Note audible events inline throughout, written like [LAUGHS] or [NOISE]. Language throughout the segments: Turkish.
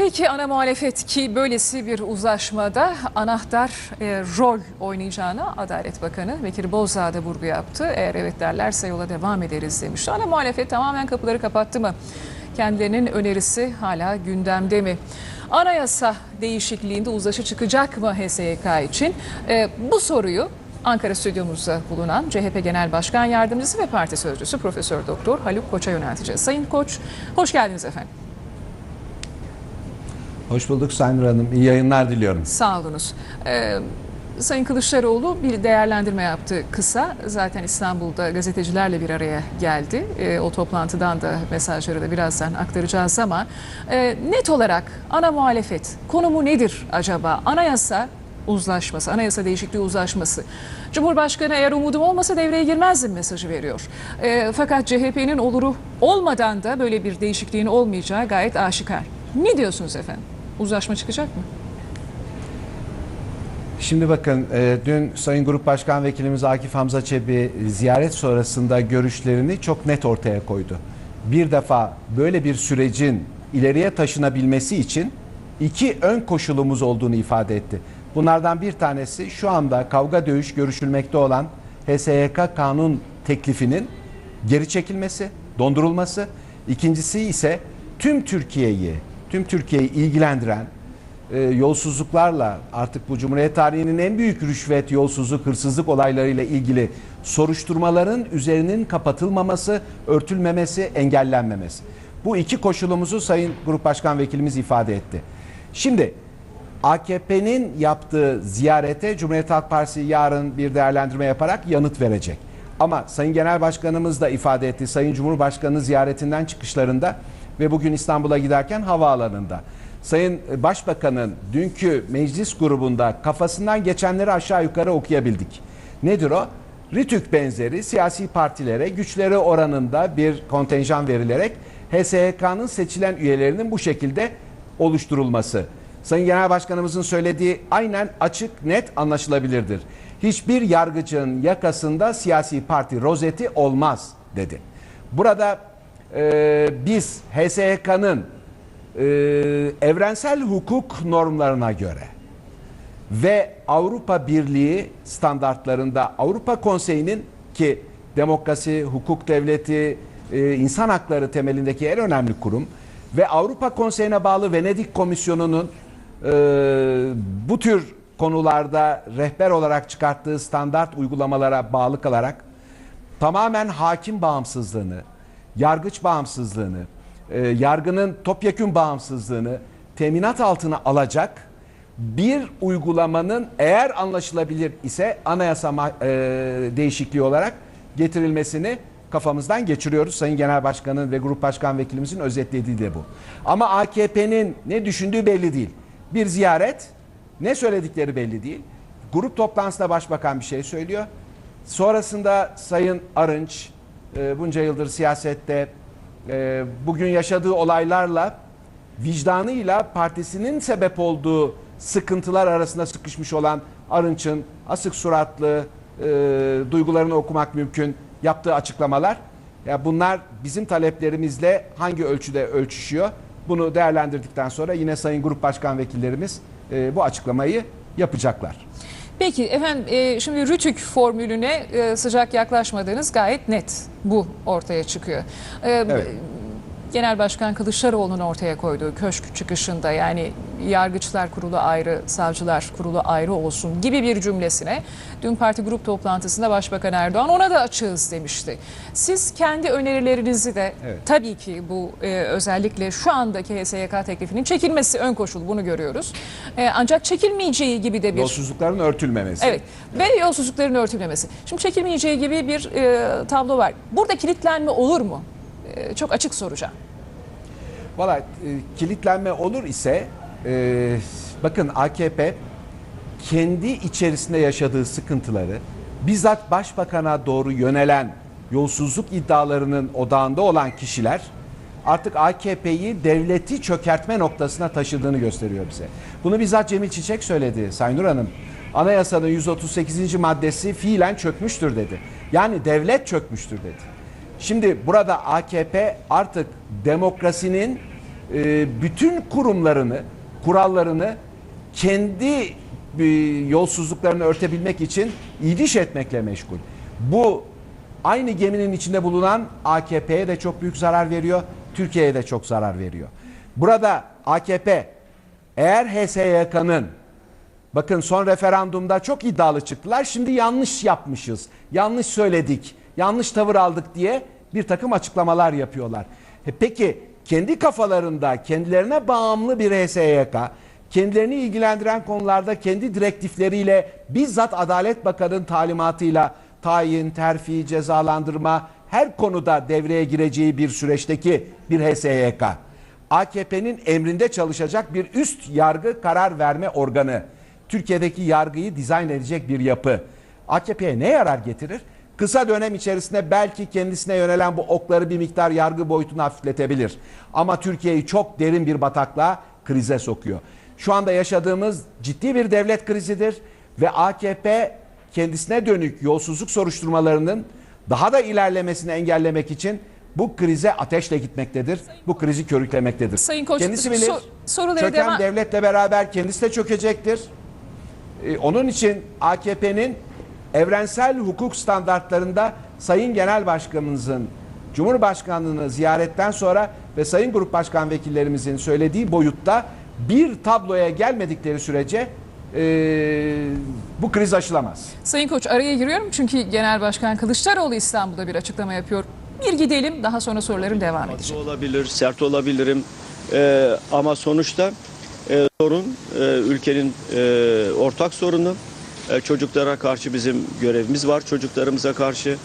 Peki ana muhalefet ki böylesi bir uzlaşmada anahtar e, rol oynayacağına Adalet Bakanı Bekir Bozdağ da vurgu yaptı. Eğer evet derlerse yola devam ederiz demişti. Ana muhalefet tamamen kapıları kapattı mı? Kendilerinin önerisi hala gündemde mi? Anayasa değişikliğinde uzlaşı çıkacak mı HSYK için? E, bu soruyu Ankara stüdyomuzda bulunan CHP Genel Başkan Yardımcısı ve Parti Sözcüsü Profesör Doktor Haluk Koç'a yönelteceğiz. Sayın Koç, hoş geldiniz efendim. Hoş bulduk Sayın Hanım. İyi yayınlar diliyorum. Sağ. Ee, Sayın Kılıçdaroğlu bir değerlendirme yaptı kısa. Zaten İstanbul'da gazetecilerle bir araya geldi. Ee, o toplantıdan da mesajları da birazdan aktaracağız ama e, net olarak ana muhalefet konumu nedir acaba? Anayasa uzlaşması, anayasa değişikliği uzlaşması. Cumhurbaşkanı eğer umudum olmasa devreye girmezdim mesajı veriyor. Ee, fakat CHP'nin oluru olmadan da böyle bir değişikliğin olmayacağı gayet aşikar. Ne diyorsunuz efendim? Uzlaşma çıkacak mı? Şimdi bakın e, dün Sayın Grup Başkan Vekilimiz Akif Hamza Çebi ziyaret sonrasında görüşlerini çok net ortaya koydu. Bir defa böyle bir sürecin ileriye taşınabilmesi için iki ön koşulumuz olduğunu ifade etti. Bunlardan bir tanesi şu anda kavga dövüş görüşülmekte olan HSYK kanun teklifinin geri çekilmesi, dondurulması. İkincisi ise tüm Türkiye'yi, tüm Türkiye'yi ilgilendiren e, yolsuzluklarla artık bu Cumhuriyet tarihinin en büyük rüşvet, yolsuzluk, hırsızlık olaylarıyla ilgili soruşturmaların üzerinin kapatılmaması, örtülmemesi, engellenmemesi. Bu iki koşulumuzu Sayın Grup Başkan Vekilimiz ifade etti. Şimdi AKP'nin yaptığı ziyarete Cumhuriyet Halk Partisi yarın bir değerlendirme yaparak yanıt verecek. Ama Sayın Genel Başkanımız da ifade etti. Sayın Cumhurbaşkanı ziyaretinden çıkışlarında ve bugün İstanbul'a giderken havaalanında. Sayın Başbakan'ın dünkü meclis grubunda kafasından geçenleri aşağı yukarı okuyabildik. Nedir o? Ritük benzeri siyasi partilere güçleri oranında bir kontenjan verilerek HSYK'nın seçilen üyelerinin bu şekilde oluşturulması. Sayın Genel Başkanımızın söylediği aynen açık, net anlaşılabilirdir. Hiçbir yargıcın yakasında siyasi parti rozeti olmaz dedi. Burada e, biz HSYK'nın e, evrensel hukuk normlarına göre ve Avrupa Birliği standartlarında Avrupa Konseyi'nin ki demokrasi, hukuk devleti, e, insan hakları temelindeki en önemli kurum ve Avrupa Konseyi'ne bağlı Venedik Komisyonu'nun e, bu tür konularda rehber olarak çıkarttığı standart uygulamalara bağlı kalarak tamamen hakim bağımsızlığını, yargıç bağımsızlığını, e, yargının topyekün bağımsızlığını teminat altına alacak bir uygulamanın eğer anlaşılabilir ise anayasa e, değişikliği olarak getirilmesini kafamızdan geçiriyoruz. Sayın Genel Başkan'ın ve Grup Başkan Vekilimizin özetlediği de bu. Ama AKP'nin ne düşündüğü belli değil. Bir ziyaret, ne söyledikleri belli değil. Grup toplantısında başbakan bir şey söylüyor. Sonrasında Sayın Arınç e, bunca yıldır siyasette e, bugün yaşadığı olaylarla vicdanıyla partisinin sebep olduğu sıkıntılar arasında sıkışmış olan Arınç'ın asık suratlı e, duygularını okumak mümkün yaptığı açıklamalar. Ya bunlar bizim taleplerimizle hangi ölçüde ölçüşüyor? Bunu değerlendirdikten sonra yine Sayın Grup Başkan Vekillerimiz e, bu açıklamayı yapacaklar. Peki efendim e, şimdi Rütük formülüne e, sıcak yaklaşmadığınız gayet net bu ortaya çıkıyor. E, Evet. Genel Başkan Kılıçdaroğlu'nun ortaya koyduğu köşk çıkışında yani yargıçlar kurulu ayrı, savcılar kurulu ayrı olsun gibi bir cümlesine dün parti grup toplantısında Başbakan Erdoğan ona da açığız demişti. Siz kendi önerilerinizi de Evet. tabii ki bu e, özellikle şu andaki HSYK teklifinin çekilmesi ön koşul bunu görüyoruz. E, ancak çekilmeyeceği gibi de bir Yolsuzlukların örtülmemesi. Evet ve yolsuzlukların örtülmemesi. Şimdi çekilmeyeceği gibi bir e, tablo var. Burada kilitlenme olur mu? E, çok açık soracağım. Valla e, kilitlenme olur ise e, bakın AKP kendi içerisinde yaşadığı sıkıntıları bizzat başbakana doğru yönelen yolsuzluk iddialarının odağında olan kişiler artık AKP'yi devleti çökertme noktasına taşıdığını gösteriyor bize. Bunu bizzat Cemil Çiçek söyledi Sayın Nur Hanım. Anayasanın 138. maddesi fiilen çökmüştür dedi. Yani devlet çökmüştür dedi. Şimdi burada AKP artık demokrasinin e, bütün kurumlarını, kurallarını kendi e, yolsuzluklarını örtebilmek için iyiliş etmekle meşgul. Bu aynı geminin içinde bulunan AKP'ye de çok büyük zarar veriyor, Türkiye'ye de çok zarar veriyor. Burada AKP eğer HSYK'nın Bakın son referandumda çok iddialı çıktılar. Şimdi yanlış yapmışız, yanlış söyledik, yanlış tavır aldık diye bir takım açıklamalar yapıyorlar. E peki kendi kafalarında kendilerine bağımlı bir HSYK, kendilerini ilgilendiren konularda kendi direktifleriyle bizzat Adalet Bakanı'nın talimatıyla tayin, terfi, cezalandırma her konuda devreye gireceği bir süreçteki bir HSYK. AKP'nin emrinde çalışacak bir üst yargı karar verme organı. Türkiye'deki yargıyı dizayn edecek bir yapı. AKP'ye ne yarar getirir? Kısa dönem içerisinde belki kendisine yönelen bu okları bir miktar yargı boyutunu hafifletebilir. Ama Türkiye'yi çok derin bir bataklığa, krize sokuyor. Şu anda yaşadığımız ciddi bir devlet krizidir ve AKP kendisine dönük yolsuzluk soruşturmalarının daha da ilerlemesini engellemek için bu krize ateşle gitmektedir. Bu krizi körüklemektedir. Sayın Koç, kendisi bilir. so- çöken devam- devletle beraber kendisi de çökecektir. Ee, onun için AKP'nin evrensel hukuk standartlarında Sayın Genel Başkanımızın Cumhurbaşkanlığını ziyaretten sonra ve Sayın Grup Başkan Vekillerimizin söylediği boyutta bir tabloya gelmedikleri sürece ee, bu kriz aşılamaz. Sayın Koç araya giriyorum çünkü Genel Başkan Kılıçdaroğlu İstanbul'da bir açıklama yapıyor. Bir gidelim daha sonra sorularım devam Haklı edecek. olabilir, sert olabilirim Ee, ama sonuçta e, sorun e, ülkenin e, ortak sorunu. E, çocuklara karşı bizim görevimiz var, çocuklarımıza karşı,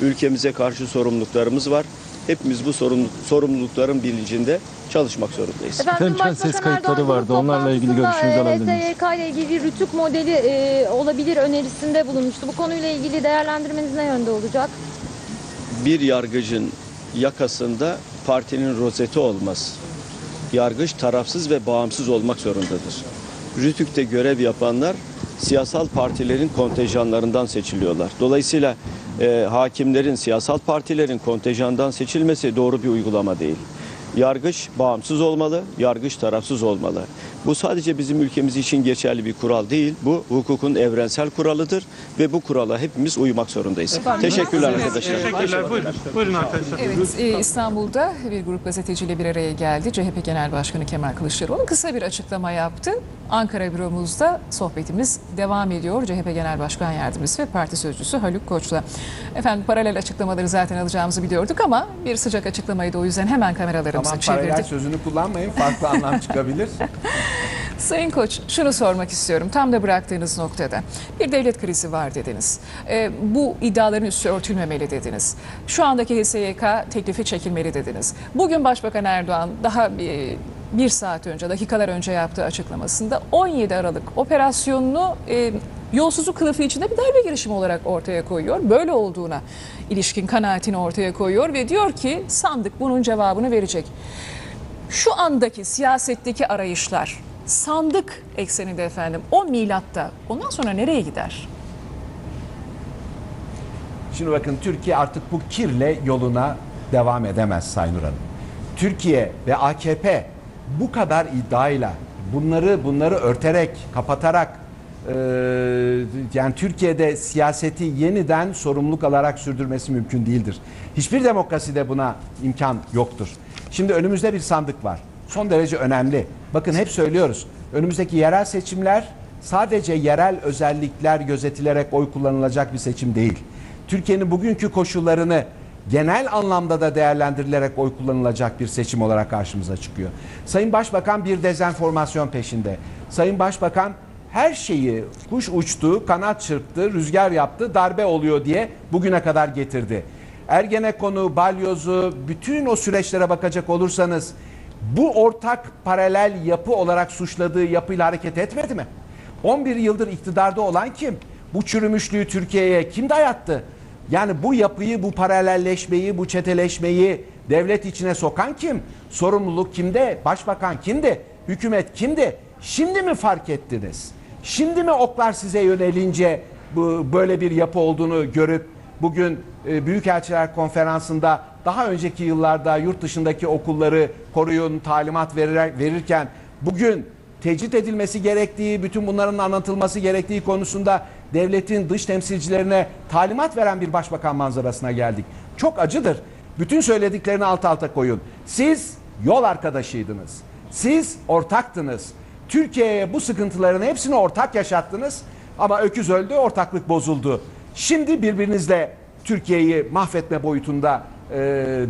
ülkemize karşı sorumluluklarımız var. Hepimiz bu sorumluluk, sorumlulukların bilincinde çalışmak zorundayız. Efendim, Efendim, ses kayıtları vardı. Onlarla ilgili görüşünüzü e, alabilir miyiz? HSYK ile ilgili bir rütük modeli e, olabilir önerisinde bulunmuştu. Bu konuyla ilgili değerlendirmeniz ne yönde olacak? Bir yargıcın yakasında partinin rozeti olmaz. Yargıç tarafsız ve bağımsız olmak zorundadır. Rütük'te görev yapanlar siyasal partilerin kontenjanlarından seçiliyorlar. Dolayısıyla e, hakimlerin siyasal partilerin kontenjandan seçilmesi doğru bir uygulama değil. Yargıç bağımsız olmalı, yargıç tarafsız olmalı. Bu sadece bizim ülkemiz için geçerli bir kural değil. Bu hukukun evrensel kuralıdır ve bu kurala hepimiz uymak zorundayız. Teşekkürler arkadaşlar. Teşekkürler. Buyurun. Buyurun arkadaşlar. Evet, e, İstanbul'da bir grup gazeteciyle bir araya geldi. CHP Genel Başkanı Kemal Kılıçdaroğlu kısa bir açıklama yaptı. Ankara büromuzda sohbetimiz devam ediyor. CHP Genel Başkan Yardımcısı ve Parti Sözcüsü Haluk Koç'la. Efendim paralel açıklamaları zaten alacağımızı biliyorduk ama bir sıcak açıklamayı da o yüzden hemen kameralarımıza Tamam paralel çevirdik. sözünü kullanmayın farklı anlam çıkabilir. [LAUGHS] Sayın Koç şunu sormak istiyorum tam da bıraktığınız noktada. Bir devlet krizi var dediniz. Ee, bu iddiaların üstü örtülmemeli dediniz. Şu andaki HSYK teklifi çekilmeli dediniz. Bugün Başbakan Erdoğan daha bir, bir saat önce, dakikalar önce yaptığı açıklamasında 17 Aralık operasyonunu e, yolsuzluk kılıfı içinde bir darbe girişimi olarak ortaya koyuyor. Böyle olduğuna ilişkin kanaatini ortaya koyuyor ve diyor ki sandık bunun cevabını verecek. Şu andaki siyasetteki arayışlar sandık ekseninde efendim o milatta ondan sonra nereye gider? Şimdi bakın Türkiye artık bu kirle yoluna devam edemez Sayın Hanım. Türkiye ve AKP bu kadar iddiayla bunları bunları örterek, kapatarak yani Türkiye'de siyaseti yeniden sorumluluk alarak sürdürmesi mümkün değildir. Hiçbir demokraside buna imkan yoktur. Şimdi önümüzde bir sandık var. Son derece önemli. Bakın hep söylüyoruz. Önümüzdeki yerel seçimler sadece yerel özellikler gözetilerek oy kullanılacak bir seçim değil. Türkiye'nin bugünkü koşullarını genel anlamda da değerlendirilerek oy kullanılacak bir seçim olarak karşımıza çıkıyor. Sayın Başbakan bir dezenformasyon peşinde. Sayın Başbakan her şeyi kuş uçtu, kanat çırptı, rüzgar yaptı, darbe oluyor diye bugüne kadar getirdi. Ergenekon'u, Balyoz'u, bütün o süreçlere bakacak olursanız bu ortak paralel yapı olarak suçladığı yapıyla hareket etmedi mi? 11 yıldır iktidarda olan kim? Bu çürümüşlüğü Türkiye'ye kim dayattı? Yani bu yapıyı, bu paralelleşmeyi, bu çeteleşmeyi devlet içine sokan kim? Sorumluluk kimde? Başbakan kimdi? Hükümet kimdi? Şimdi mi fark ettiniz? Şimdi mi oklar size yönelince bu böyle bir yapı olduğunu görüp bugün e, Büyükelçiler Konferansı'nda daha önceki yıllarda yurt dışındaki okulları koruyun, talimat verir, verirken bugün tecrit edilmesi gerektiği, bütün bunların anlatılması gerektiği konusunda devletin dış temsilcilerine talimat veren bir başbakan manzarasına geldik. Çok acıdır. Bütün söylediklerini alt alta koyun. Siz yol arkadaşıydınız. Siz ortaktınız. Türkiye'ye bu sıkıntıların hepsini ortak yaşattınız. Ama öküz öldü, ortaklık bozuldu. Şimdi birbirinizle Türkiye'yi mahvetme boyutunda e,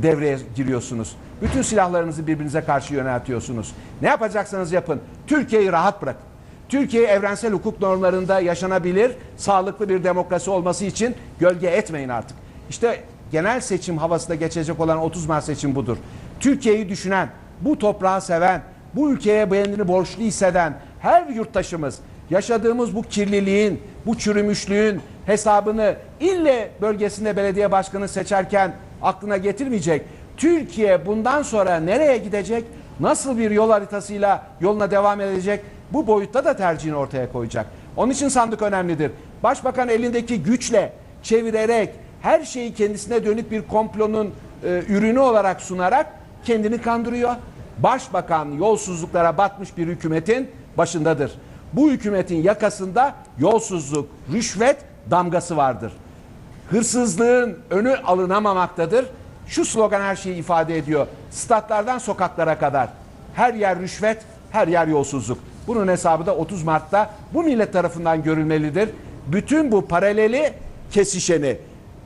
devreye giriyorsunuz. Bütün silahlarınızı birbirinize karşı yöneltiyorsunuz. Ne yapacaksanız yapın. Türkiye'yi rahat bırakın. Türkiye evrensel hukuk normlarında yaşanabilir, sağlıklı bir demokrasi olması için gölge etmeyin artık. İşte genel seçim havasında geçecek olan 30 Mart seçim budur. Türkiye'yi düşünen, bu toprağı seven, bu ülkeye beğenini borçlu hisseden her yurttaşımız yaşadığımız bu kirliliğin, bu çürümüşlüğün hesabını ille bölgesinde belediye başkanı seçerken aklına getirmeyecek. Türkiye bundan sonra nereye gidecek? Nasıl bir yol haritasıyla yoluna devam edecek? Bu boyutta da tercihini ortaya koyacak. Onun için sandık önemlidir. Başbakan elindeki güçle çevirerek her şeyi kendisine dönük bir komplonun e, ürünü olarak sunarak kendini kandırıyor. Başbakan yolsuzluklara batmış bir hükümetin başındadır. Bu hükümetin yakasında yolsuzluk, rüşvet damgası vardır. Hırsızlığın önü alınamamaktadır. Şu slogan her şeyi ifade ediyor. Statlardan sokaklara kadar. Her yer rüşvet, her yer yolsuzluk. Bunun hesabı da 30 Mart'ta bu millet tarafından görülmelidir. Bütün bu paraleli kesişeni,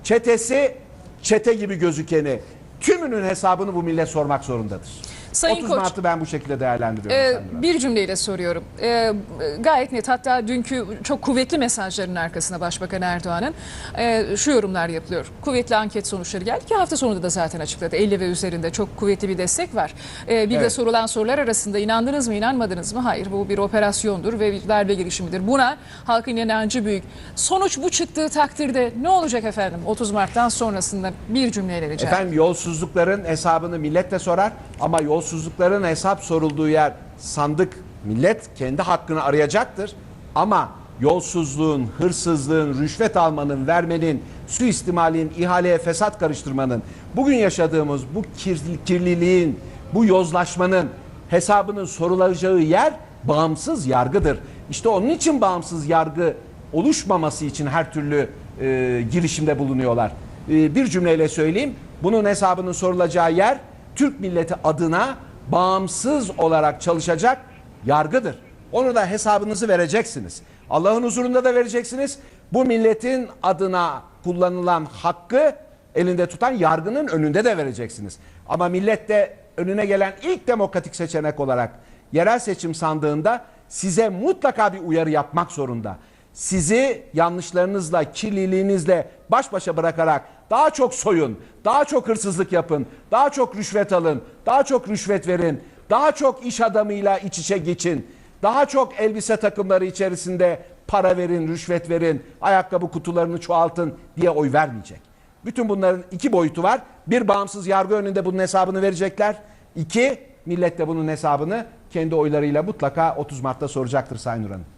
çetesi çete gibi gözükeni, tümünün hesabını bu millet sormak zorundadır. Sayın 30 Koç, Mart'ı ben bu şekilde değerlendiriyorum. Murat. bir cümleyle soruyorum. Ee, gayet net hatta dünkü çok kuvvetli mesajların arkasında Başbakan Erdoğan'ın e, şu yorumlar yapılıyor. Kuvvetli anket sonuçları geldi ki hafta sonunda da zaten açıkladı. 50 ve üzerinde çok kuvvetli bir destek var. Ee, bir de Evet. sorulan sorular arasında inandınız mı inanmadınız mı? Hayır bu bir operasyondur ve bir darbe girişimidir. Buna halkın inancı büyük. Sonuç bu çıktığı takdirde ne olacak efendim 30 Mart'tan sonrasında bir cümleyle rica Efendim yolsuzlukların hesabını millet de sorar ama yolsuzlukların hesap sorulduğu yer sandık millet kendi hakkını arayacaktır. Ama yolsuzluğun, hırsızlığın, rüşvet almanın, vermenin, suistimalin, ihaleye fesat karıştırmanın, bugün yaşadığımız bu kir- kirliliğin, bu yozlaşmanın hesabının sorulacağı yer bağımsız yargıdır. İşte onun için bağımsız yargı oluşmaması için her türlü e, girişimde bulunuyorlar. E, bir cümleyle söyleyeyim. Bunun hesabının sorulacağı yer Türk milleti adına bağımsız olarak çalışacak yargıdır. Onu da hesabınızı vereceksiniz. Allah'ın huzurunda da vereceksiniz. Bu milletin adına kullanılan hakkı elinde tutan yargının önünde de vereceksiniz. Ama millet de önüne gelen ilk demokratik seçenek olarak yerel seçim sandığında size mutlaka bir uyarı yapmak zorunda. Sizi yanlışlarınızla, kirliliğinizle baş başa bırakarak daha çok soyun, daha çok hırsızlık yapın, daha çok rüşvet alın, daha çok rüşvet verin, daha çok iş adamıyla iç içe geçin, daha çok elbise takımları içerisinde para verin, rüşvet verin, ayakkabı kutularını çoğaltın diye oy vermeyecek. Bütün bunların iki boyutu var. Bir bağımsız yargı önünde bunun hesabını verecekler. İki millet de bunun hesabını kendi oylarıyla mutlaka 30 Mart'ta soracaktır Sayın Hanım.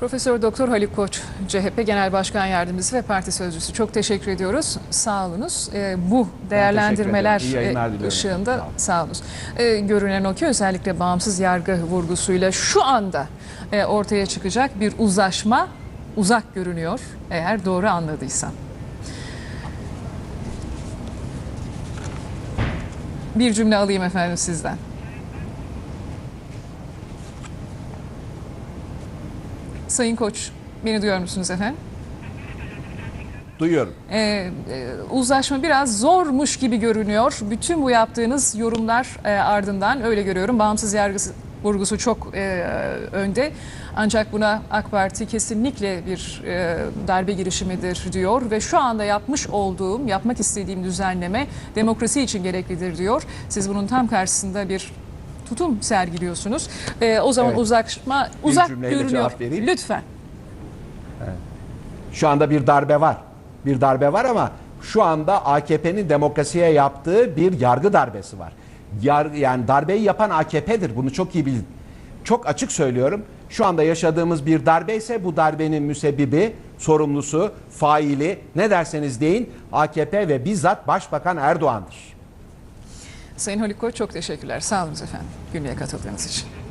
Profesör Doktor Haluk Koç, CHP Genel Başkan Yardımcısı ve Parti Sözcüsü. Çok teşekkür ediyoruz. Sağ olunuz. Ee, bu değerlendirmeler e, ışığında Sağ olun. sağ olunuz. Ee, görünen o ki özellikle bağımsız yargı vurgusuyla şu anda e, ortaya çıkacak bir uzlaşma uzak görünüyor. Eğer doğru anladıysam. Bir cümle alayım efendim sizden. Sayın Koç, beni duyuyor musunuz efendim? Duyuyorum. Ee, e, uzlaşma biraz zormuş gibi görünüyor. Bütün bu yaptığınız yorumlar e, ardından öyle görüyorum. Bağımsız yargısı vurgusu çok e, önde. Ancak buna AK Parti kesinlikle bir e, darbe girişimidir diyor ve şu anda yapmış olduğum, yapmak istediğim düzenleme demokrasi için gereklidir diyor. Siz bunun tam karşısında bir tutum sergiliyorsunuz. E, o zaman Evet. uzaklaşma uzak görünüyor. Lütfen. Şu anda bir darbe var. Bir darbe var ama şu anda AKP'nin demokrasiye yaptığı bir yargı darbesi var. Yar, yani darbeyi yapan AKP'dir. Bunu çok iyi bilin. Çok açık söylüyorum. Şu anda yaşadığımız bir darbe ise bu darbenin müsebbibi sorumlusu, faili ne derseniz deyin AKP ve bizzat Başbakan Erdoğan'dır. Sayın Haluk çok teşekkürler. Sağ olun efendim günlüğe katıldığınız için.